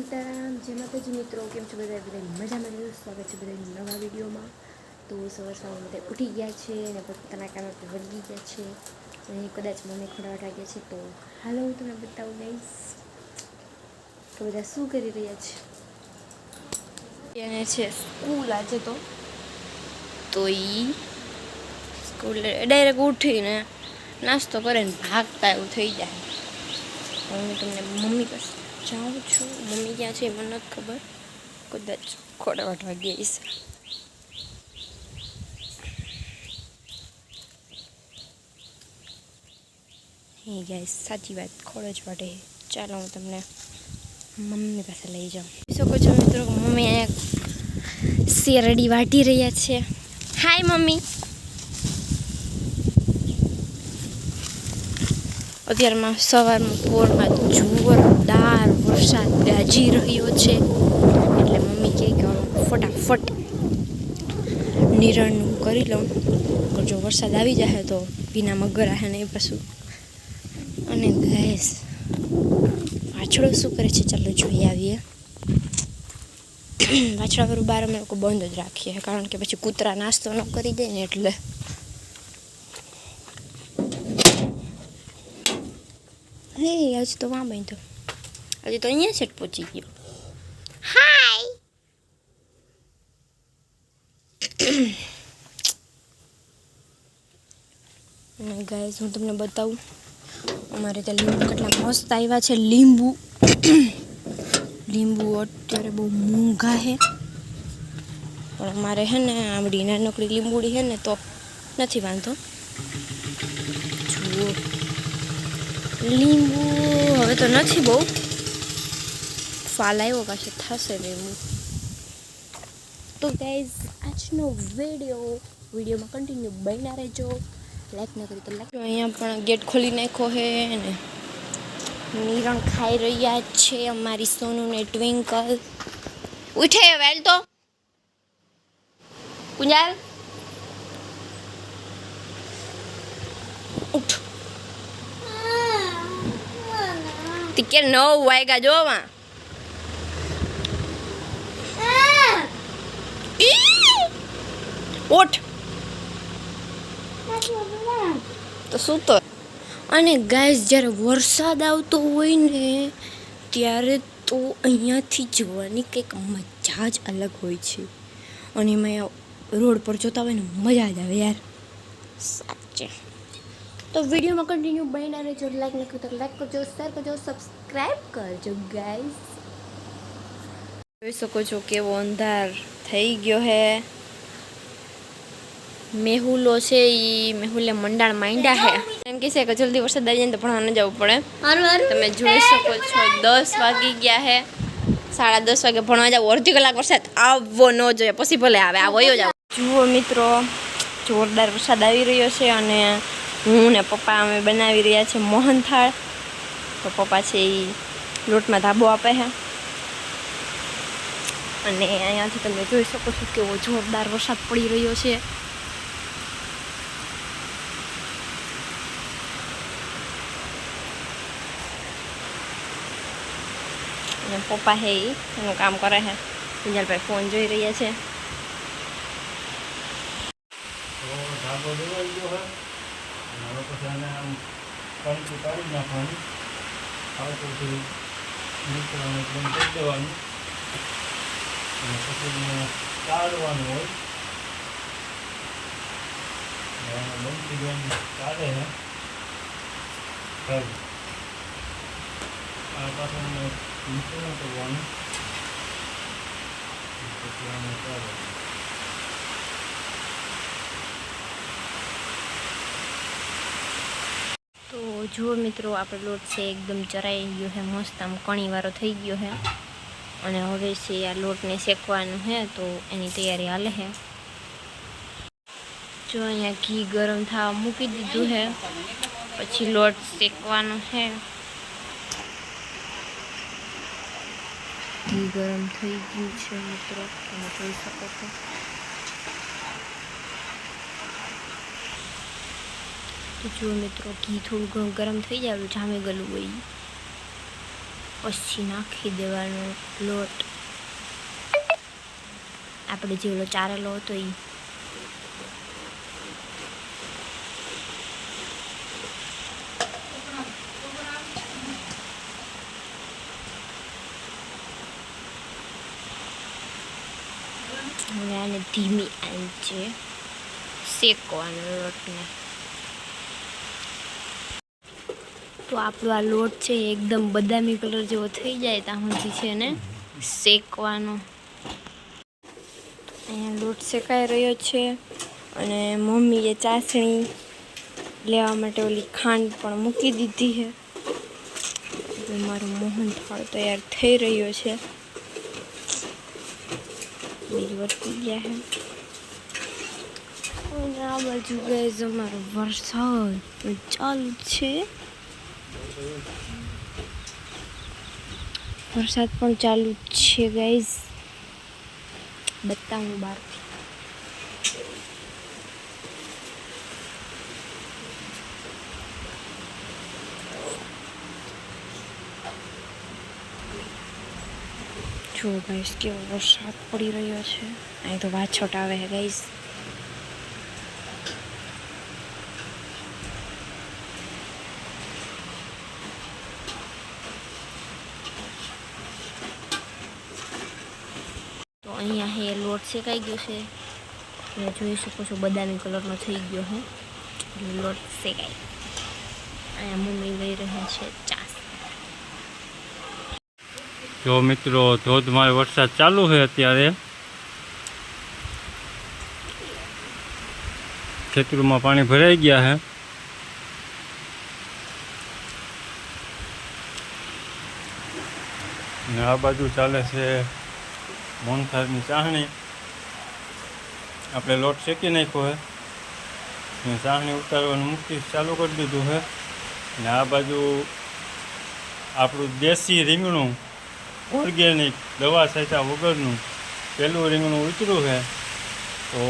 સીતારામ, જે માતાજી મિત્રો, કેમ છો બધા? બધા મજામાં રહ્યું સ્વાગત છે બધા નવા વિડીયોમાં. તો સવાર સવાર બધા ઉઠી ગયા છે અને પોતાના કામે વળગી ગયા છે. અને કદાચ મને ખોડાવટ લાગ્યા છે, તો હાલો હું તમને બતાવું ગઈશ તો બધા શું કરી રહ્યા છે. એને છે સ્કૂલ આજે તો. તો એ સ્કૂલ ડાયરેક્ટ ઉઠીને નાસ્તો કરે ને ભાગતા એવું થઈ જાય. હું તમને મમ્મી પાસે જાઉં છું. મમ્મી ક્યાં છે મને નથી ખબર. કદાચ ખોડા વાટવા ગઈ છે હે ગાઈસ સાચી વાત ખોડો જ વાટે. ચાલો હું તમને મમ્મી પાસે લઈ જાઉં. શકો છો મિત્રો, મમ્મી અહીંયા શેરડી વાટી રહ્યા છે. Hi mummy. અત્યારમાં સવારમાં પોરમાં જોરદાર વરસાદ ગાજી રહ્યો છે. એટલે મમ્મી કહે કે ફટાફટ નિરણનું કરી લઉં. તો જો વરસાદ આવી જાય તો ભીના મગર આહે ને પાછું. અને ગેસ વાછળો શું કરે છે? ચાલો જોઈ આવીએ. વાછડા વાળું બાર અમે લોકો બંધ જ રાખીએ, કારણ કે પછી કૂતરા નાસ્તો ન કરી દે ને એટલે. હે, આજ તો વાં બાંધ્યો. હજી તો અહીંયા જ પહોંચી ગયો હાય અને હું તમને બતાવું. અમારે ત્યાં લીંબુ કેટલા મસ્ત આવ્યા છે. લીંબુ. લીંબુ અત્યારે બહુ મોંઘા છે. પણ અમારે છે ને આમડી નાનકડી લીંબુડી છે ને તો નથી વાંધો. જુઓ. લીંબુ હવે તો નથી બહુ. ફાલ આવ્યો પાછો થશે એવું. તો ગાઈઝ આજનો વીડિયો વિડીયોમાં કન્ટિન્યુ બન્યા રહેજો. લાઈક ન કરી તો લાઈક અહીંયા પણ ગેટ ખોલી નાખ્યો છે ને. નિરણ ખાઈ રહ્યા છે અમારી સોનુ ને ટ્વિંકલ ઉઠે વેલ તો. કુંજાલ. ઉઠ. તે કે નવ વાગ્યા જોવા. ઉઠ તો શું તો? અને ગાય જ્યારે વરસાદ આવતો હોય ને, ત્યારે તો અહીંયાથી જોવાની કંઈક મજા જ અલગ હોય છે. અને એમાં રોડ પર જોતા હોય ને, મજા જ આવે યાર. સાચે. તો વિડીયોમાં કન્ટિન્યુ બનીને રહેજો. લાઈક ન કરતો લાઈક કરજો શેર કરજો સબસ્ક્રાઈબ કરજો, ગાઈસ. જોઈ શકો છો કેવો અંધાર. થઈ ગયો હે. મેહુલો છે એ મેહુલે મંડાણ માંડ્યા હે. એમ કે છે કે જલ્દી વરસાદ આવી જાય તો ભણવા ન જવું પડે. તમે જોઈ શકો છો દસ વાગી ગયા હે. સાડા દસ વાગે ભણવા જાવ અડધી કલાક વરસાદ આવવો ન જોઈએ પછી ભલે આવે આવો જ જાવ. જુઓ મિત્રો જોરદાર વરસાદ આવી રહ્યો છે અને હું ને પપ્પા અમે બનાવી રહ્યા છે મોહનથાળ. તો પપ્પા છે એ લોટમાં ધાબો આપે છે અને અહીંયાથી તમે જોઈ શકો છો કેવો જોરદાર વરસાદ પડી રહ્યો છે. પપ્પા હે એનું કામ કરે છે વિજલભાઈ ફોન જોઈ રહ્યા છે. નાખવાનું. પછી કાઢવાનું હોય. અને આને બંધ બેન કાઢે છે કાઢી આ પાછળ નીકળવું કરવાનું. પછી આને કાઢે તો જુઓ મિત્રો, આપણો લોટ છે એકદમ ચરાઈ ગયો છે, મસ્ત આમ કણીવાળો થઈ ગયો છે. અને હવે છે આ લોટને શેકવાનું છે તો એની તૈયારી હાલે છે જો અહીંયા ઘી ગરમ થવા મૂકી દીધું છે પછી લોટ શેકવાનો છે ઘી ગરમ થઈ ગયું છે, મિત્રો. તમે જોઈ શકો છો. તો જુઓ મિત્રો, ઘી થોડું ગરમ થઈ જાય જામી ગયેલું હોય. પછી નાખી દેવાનો લોટ આપણે જે ચારેલો હતો એ હવે આને ધીમી આંચે શેકવાનો લોટને તો આપણો આ લોટ છે એકદમ બદામી કલર જેવો થઈ જાય ત્યાં સુધી છે ને, શેકવાનો. અહીંયા લોટ શેકાઈ રહ્યો છે અને મમ્મીએ ચાસણી લેવા માટે ઓલી ખાંડ પણ મૂકી દીધી છે. મારું મોહન થાળ તૈયાર થઈ રહ્યો છે. વર્તી ગયા છે. અને આ બાજુ ગેસ અમારો વરસાદ ચાલુ છે. વરસાદ પણ ચાલુ છે ગાઈઝ બતાવું બહારથી. જો ગાઈસ કેવો વરસાદ પડી રહ્યો છે. અહીં તો વાછોટ આવે છે ગાઈસ અહીંયા હે, લોટ શેકાઈ ગયો છે. તમે જોઈ શકો છો બદામી કલરનો થઈ ગયો છે એટલે લોટ શેકાઈ. અહીંયા મમ્મી લઈ રહ્યા છે ચા જો મિત્રો, ધોધમાર વરસાદ ચાલુ છે અત્યારે. ખેતરોમાં પાણી ભરાઈ ગયા છે. અને આ બાજુ ચાલે છે મોનથારની ચાહણી. આપણે લોટ શેકી નાખ્યો છે અને ચાહણી ઉતારવાનું મૂકી ચાલુ કરી દીધું છે અને આ બાજુ આપણું દેશી રીંગણું ઓર્ગેનિક દવા છાંટ્યા વગરનું પહેલું રીંગણું ઉતર્યું છે તો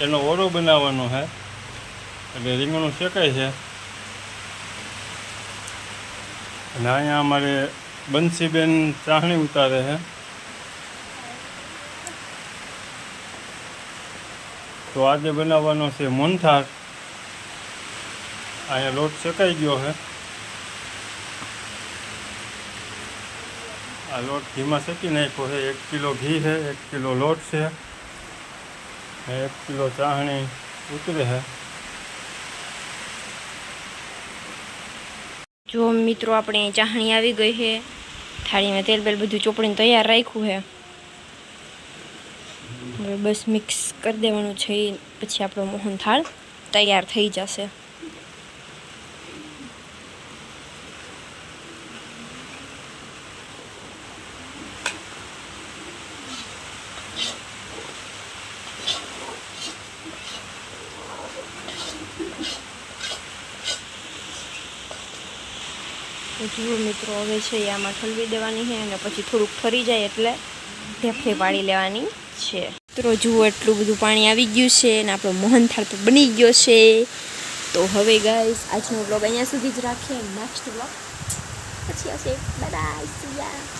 એનો ઓળો બનાવવાનો છે એટલે રીંગણું શેકાય છે. અને અહીંયા અમારે બંસીબેન ચાહણી ઉતારે છે તો આજે બનાવવાનો છે મોનથાર અહીંયા લોટ શેકાઈ ગયો છે. આ લોટ ઘીમાં શેકી નાખ્યો છે. એક કિલો ઘી છે, એક કિલો લોટ છે. ને એક કિલો ચાહણી ઉતરે છે. જો મિત્રો, આપણે ચાહણી આવી ગઈ છે. થાળીમાં તેલ બેલ બધું ચોપડીને તૈયાર રાખ્યું છે. હવે બસ મિક્સ કરી દેવાનું છે પછી આપણો મોહન થાળ તૈયાર થઈ જશે. જુઓ મિત્રો, હવે છે એ આમાં ઠલવી દેવાની છે અને પછી થોડુંક ફરી જાય એટલે ઢેફલી પાડી લેવાની છે. મિત્રો, જુઓ એટલું બધું પાણી આવી ગયું છે અને આપણો મોહનથાળ તો બની ગયો છે. તો હવે ગાઈસ આજનો બ્લોગ અહીંયા સુધી જ રાખીએ. નેક્સ્ટ બ્લોગ પછી બાય બાય